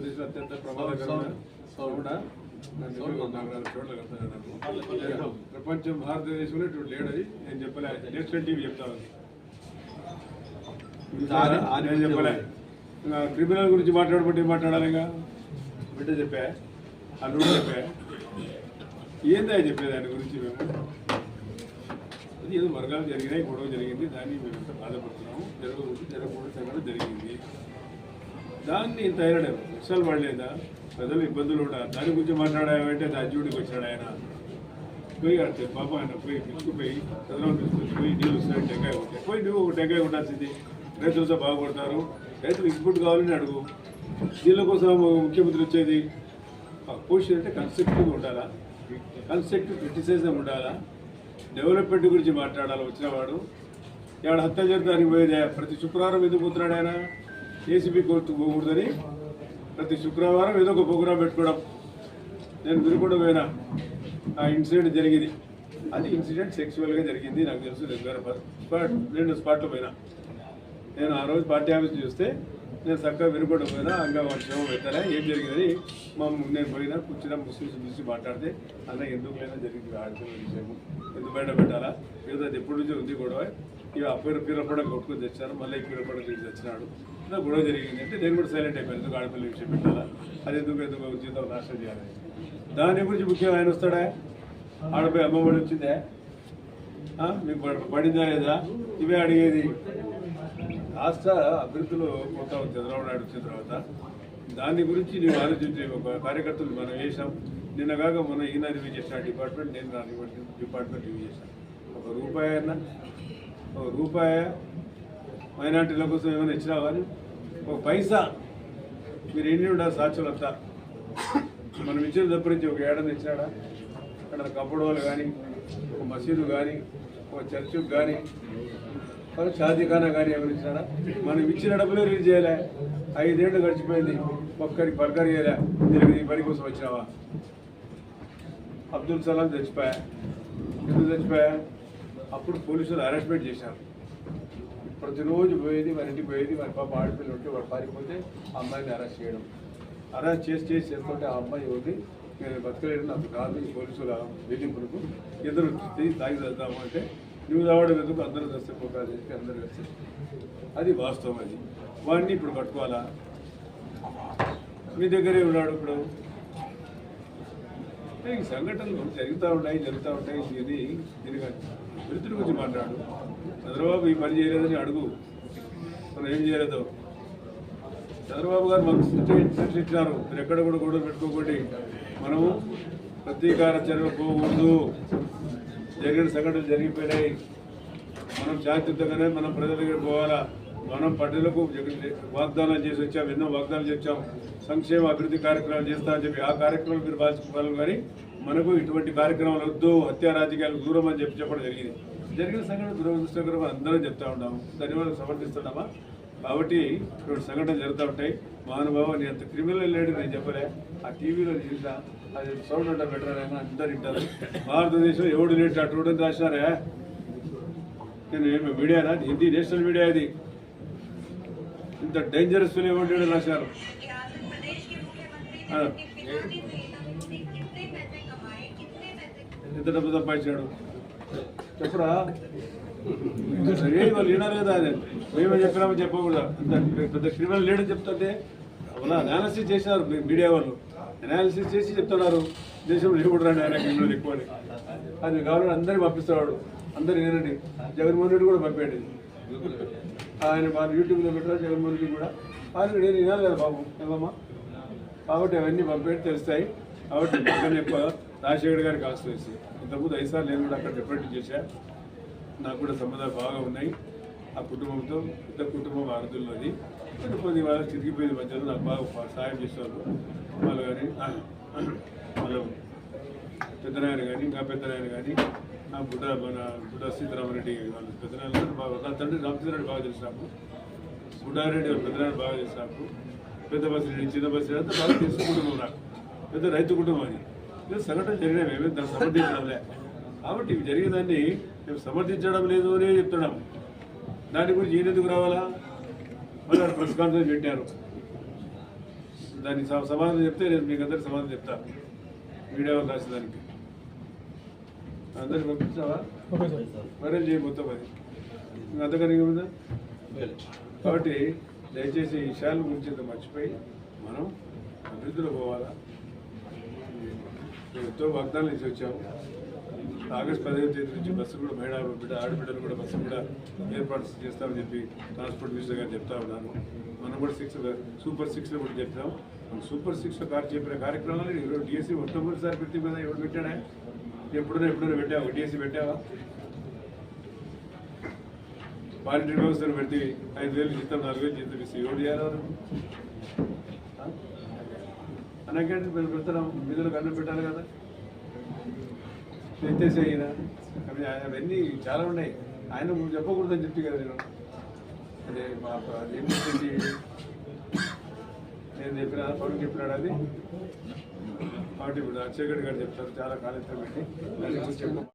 భారతదేశం అత్యంత ప్రమాదకరమైన కూడా ప్రపంచం భారతదేశంలో ఇటువంటి లేడది నేను చెప్పలే నేషనల్ టీవీ చెప్తా ఉంది నేను చెప్పలే. క్రిమినల్ గురించి మాట్లాడబట్టి మాట్లాడాలి ఇంకా? బిడ్డ చెప్పా? అల్లుడు చెప్పా? ఏందా చెప్పేది దాని గురించి మేము? అది ఏదో వర్గాలు జరిగినాయి గొడవ జరిగింది దాన్ని మేము ఎంత బాధపడుతున్నాము. జరగకూడదు జరగకూడదు జరిగింది దాన్ని ఇంత అయినాడు విషయాలు పడలేదా? ప్రజలు ఇబ్బందులు కూడా దాని గురించి మాట్లాడామంటే దాజ్యుడికి వచ్చాడు ఆయన. పోయి అంటే పాప ఆయన పోయి పిలుచుకుపోయి చంద్రబాబు తీసుకొచ్చి పోయి నీళ్ళు వస్తాయి టెంకాయ ఉంటాయి పోయి నువ్వు ఒక టెంకాయ ఉండాల్సింది రైతులతో బాగుపడతారు రైతులు ఇన్పుట్ కావాలని అడుగు. దీనిల కోసం ముఖ్యమంత్రి వచ్చేది. పొజిషన్ అంటే కన్స్ట్రక్టివ్ ఉండాలా? కన్స్ట్రక్టివ్ క్రిటిసిజం ఉండాలా? డెవలప్మెంట్ గురించి మాట్లాడాలి వచ్చినవాడు ఇక్కడ హత్య దానికి పోయేదే? ప్రతి శుక్రవారం ఎందుకు పోతున్నాడు ఆయన? ఏసీబీ కోర్టు పోకూడదని ప్రతి శుక్రవారం ఏదో ఒక ప్రోగ్రాం పెట్టుకోవడం. నేను గురికొండ పోయినా. ఆ ఇన్సిడెంట్ జరిగింది. అది ఇన్సిడెంట్ సెక్చువల్గా జరిగింది. నాకు తెలుసు రెండు స్పాట్ నేను స్పాట్లో పోయినా. నేను ఆ రోజు పార్టీ ఆఫీస్ చూస్తే నేను చక్కగా వినుకుండా పోయినా అంగా వాళ్ళ శవం పెట్టారా ఏం జరిగిందని మా నేను పోయినా కూర్చున్న ముస్లిమ్స్ చూసి మాట్లాడితే అన్న ఎందుకు లేదా జరిగింది ఆడుతున్న విషయం ఎందుకు బయట పెట్టాలా? ఏదో ఎప్పటి నుంచో ఉంది గొడవ. ఇక ఆ పీరపడ కొట్టుకొని తెచ్చాను మళ్ళీ పీరపడ తీసి తెచ్చినాడు. ఇలా గొడవ జరిగింది అంటే నేను కూడా సైలెంట్ అయిపోయాను. ఎందుకు ఆడపిల్ల విషయం పెట్టాలా? అది ఎందుకు ఎందుకు జీతం నాశనం చేయాలి? దాని గురించి ముఖ్యం ఆయన వస్తాడా? ఆడపోయి అమ్మఒడి వచ్చిందే? మీకు పడిందా లేదా? ఇవే అడిగేది. రాష్ట్ర అభివృద్ధిలో కొత్త చంద్రబాబు నాయుడు వచ్చిన తర్వాత. దాని గురించి నేను ఆలోచించే ఒక కార్యకర్తలు మనం వేసాం నిన్న కాక మన ఈయన రివ్యూ చేసిన డిపార్ట్మెంట్ నేను నా డిపార్ట్మెంట్ రివ్యూ చేశాను. ఒక రూపాయి అన్న రూపాయి మైనార్టీల కోసం ఏమైనా ఇచ్చినా కానీ ఒక పైసా మీరు ఎన్ని ఉండాలి సాక్షులు అంతా మనం ఇచ్చిన తప్ప నుంచి ఒక ఏడాది ఇచ్చినాడా? అక్కడ కప్పడోలు కానీ ఒక మసీదు కానీ ఒక చర్చికి కానీ ఒక షాదీఖానా కానీ ఎవరు ఇచ్చినాడా? మనం ఇచ్చిన డబ్బులు రిలీజ్ చేయలే. ఐదేళ్ళు గడిచిపోయింది. ఒక్కరికి పలకరి చేయలే. తిరిగి ఈ పని కోసం వచ్చినావా? అబ్దుల్ సలాం చచ్చిపోయా. ఎందుకు చచ్చిపోయా? అప్పుడు పోలీసులు అరెస్ట్మెంట్ చేశారు. ప్రతిరోజు పోయేది మన ఇంటికి పోయేది మన పాప ఆడపిల్లలు ఉంటే వాడు పారిపోతే అమ్మాయిని అరెస్ట్ చేయడం. అరెస్ట్ చేసి చేసి చేస్తుంటే ఆ అమ్మాయి ఉంది నేను బతకలేను నాకు కాదు ఈ పోలీసుల వేధింపులకు. ఇద్దరు తీసి తాగి వెళ్దాము అంటే నువ్వు రావడం ఎందుకు? అందరూ వస్తే పోకాలు చేసి అందరూ వస్తే అది వాస్తవం అది. వాడిని ఇప్పుడు పట్టుకోవాలా? మీ దగ్గరే ఉన్నాడు ఇప్పుడు. ఈ సంఘటనలు జరుగుతూ ఉంటాయి జరుగుతూ ఉంటాయి ఇది దీనికి మిత్రుడి గురించి మాట్లాడు. చంద్రబాబు ఈ పని చేయలేదని అడుగు. మనం ఏం చేయలేదు? చంద్రబాబు గారు మాకు సృష్టించారు మీరు ఎక్కడ కూడా గొడవ పెట్టుకోకండి. మనము ప్రతీకార చర్య పోకూడదు. జరిగిన సంఘటనలు జరిగిపోయినాయి. మనం జాగ్రత్తగానే మనం ప్రజల దగ్గర పోవాలా? మనం ప్రజలకు వాగ్దానాలు చేసి వచ్చాం ఎన్నో వాగ్దానాలు చేసాం సంక్షేమ అభివృద్ధి కార్యక్రమాలు చేస్తామని చెప్పి ఆ కార్యక్రమాలు మీరు బాధించుకోవాలి కానీ మనకు ఇటువంటి కార్యక్రమాలు వద్దు హత్య రాజకీయాలకు దూరం అని చెప్పి చెప్పడం జరిగింది. జరిగిన సంఘటన దురదృష్టకరం అందరం చెప్తా ఉన్నాము. ధన్యవాదాలు సమర్థిస్తున్నామా కాబట్టి ఇప్పుడు సంఘటనలు జరుగుతూ ఉంటాయి. మహానుభావ నేను అంత క్రిమినల్ లేడు నేను చెప్పలే. ఆ టీవీలో చూసా అది సౌండ్ అంటే బెటర్ అయినా అందరు వింటారు. భారతదేశం ఎవడు లేడు అటు అని రాసినారే? నేను మీడియానా? హిందీ నేషనల్ మీడియా ఇది. ఇంత డేంజరస్ ఎవరు రాశారు? ఎంత డబ్బు సంపాదించాడు? చెప్పరా? వాళ్ళు లీడర్ కదా అదే. మేమే చెప్పినామని చెప్పకూడదు. అంత పెద్ద క్రిమినల్ లీడర్ చెప్తుంటే అలా అనాలిసిస్ చేశారు మీడియా వాళ్ళు. అనాలిసిస్ చేసి చెప్తున్నారు. దేశంలో లేకుండా రాడు ఆయన క్రిమినల్ ఎక్కువ అని. అది కావాలని అందరినీ పంపిస్తున్నాడు అందరు ఏనండి జగన్మోహన్ రెడ్డి కూడా పంపాడు ఆయన మన యూట్యూబ్లో పెట్టారు జగన్మోహన్ రెడ్డి కూడా. ఆయన నేను వినాలి కదా బాబు ఏమమ్మా కాబట్టి అవన్నీ పంపేటి తెలుస్తాయి. కాబట్టి పక్కన ఎక్కువ రాజశేఖర్ గారికి ఆశ్రయిస్తాయి ఇంతకుముందు ఐదుసార్లు నేను కూడా అక్కడ డిప్యూటీ చేశా. నాకు కూడా సంబంధాలు బాగా ఉన్నాయి. ఆ కుటుంబంతో పెద్ద కుటుంబం ఆరుదుల్లోది. కొద్ది వాళ్ళు చితికిపోయిన మధ్యలో నాకు బాగా సహాయం చేసేవాళ్ళు. వాళ్ళు కానీ వాళ్ళు పెద్దనాయన కానీ ఇంకా పెద్దనాయన కానీ నా బుడ్డ మన బుడ్డ సీతారామరెడ్డి వాళ్ళు పెద్దనాయన బాగా నా తండ్రి రామచంద్రరెడ్డి బాగా తెలుసు నాకు బుడ్డారెడ్డి వాళ్ళ పెద్దనాయన బాగా తెలుసు నాకు పెద్ద బస్సు చిన్న బస్సు అంతా బాగా తెలుసు కుటుంబం నాకు పెద్ద రైతు కుటుంబం అది. ఇది సంఘటన జరిగిన మేమే దాన్ని సమర్థించడంలే కాబట్టి ఇవి జరిగేదాన్ని మేము సమర్థించడం లేదు అనే చెప్తున్నాం. దాని గురించి ఈయన ఎందుకు రావాలా? మళ్ళీ ప్రెస్ కాన్ఫరెన్స్ పెట్టారు. దానికి సమాధానం చెప్తే నేను మీకు అందరికి సమాధానం చెప్తాను మీడియా వాళ్ళు రాసిన దానికి. అందరికి పంపించావా? మరే చేయి మొత్తం అది? అంతకని కాబట్టి దయచేసి ఈ విషయాల గురించి ఇంత మర్చిపోయి మనం అభివృద్ధిలో పోవాలా? మేము ఎంతో వాగ్దానాలు ఇచ్చి వచ్చాము. ఆగస్ట్ పదిహేను తేదీ నుంచి బస్సు కూడా మహిళా బిడ్డ ఆడబిడ్డలు కూడా బస్సు కూడా ఏర్పాటు చేస్తామని చెప్పి ట్రాన్స్పోర్ట్ మినిస్టర్ గారు చెప్తా ఉన్నాను. మనం కూడా సిక్స్ సూపర్ సిక్స్లో కూడా చెప్తాం మన సూపర్ సిక్స్లో కార్ చెప్పిన కార్యక్రమాలు ఈరోజు డిఎస్సి మొట్టమొదటిసారి పెట్టి కదా ఎవరు పెట్టాడా? ఎప్పుడైనా ఎప్పుడైనా పెట్టావా? డిఎస్సి పెట్టావా? వాలంటీర్ వ్యవస్థను పెట్టి ఐదు వేలు జీతం నాలుగు వేలు జీతం ఇస్తే ఎవరు చేయాలి అనకంటే మేము పెడతాం నిధులకు అన్నం పెట్టాలి కదా. ఎత్తేసే అయినా అవన్నీ చాలా ఉన్నాయి. ఆయన చెప్పకూడదని చెప్పి కదా నేను. అదే మా ఏం నేను చెప్పిన పవన్ చెప్పినాడు అది. కాబట్టి ఇప్పుడు అక్షయ్ గారు చెప్తారు చాలా కాలేజ్ పెట్టి